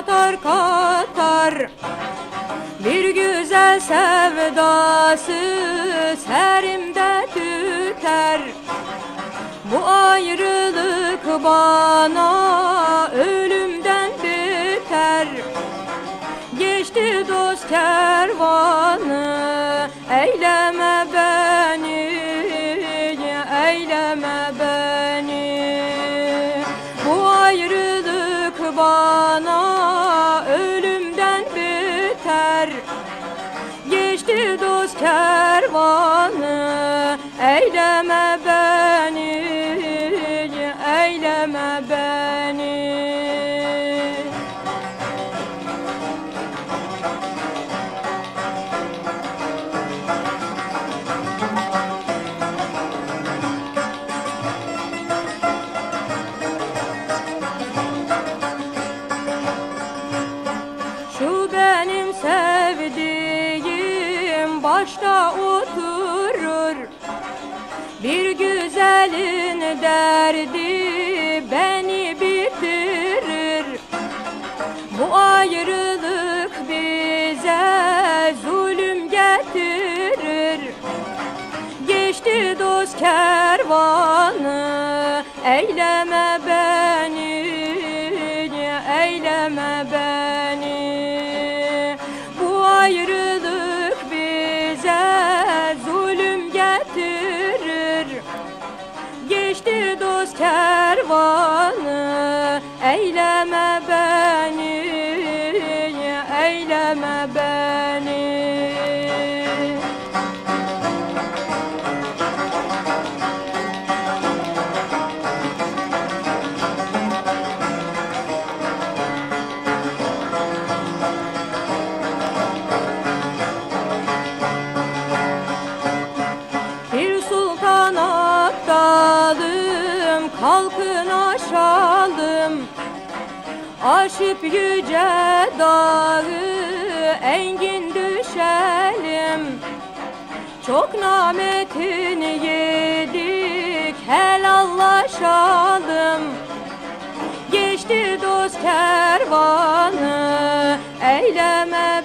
katar katar. Bir güzel sevdası serimde tüter. Bu ayrılık bana ölümden beter Geçti dost kervanı Eyleme kervanı Eyleme beni Eyleme beni başta oturur Bir güzelin derdi beni bitirir. Bu ayrılık bize zulüm getirir. Geçti dost kervanı Eyleme beni Eyleme beni Dost kervanı Eyleme beni Eyleme beni kalkın aşalım Aşıp yüce dağı engin düşelim. Çok nametin yedik helallaşalım. Geçti dost kervanı eyleme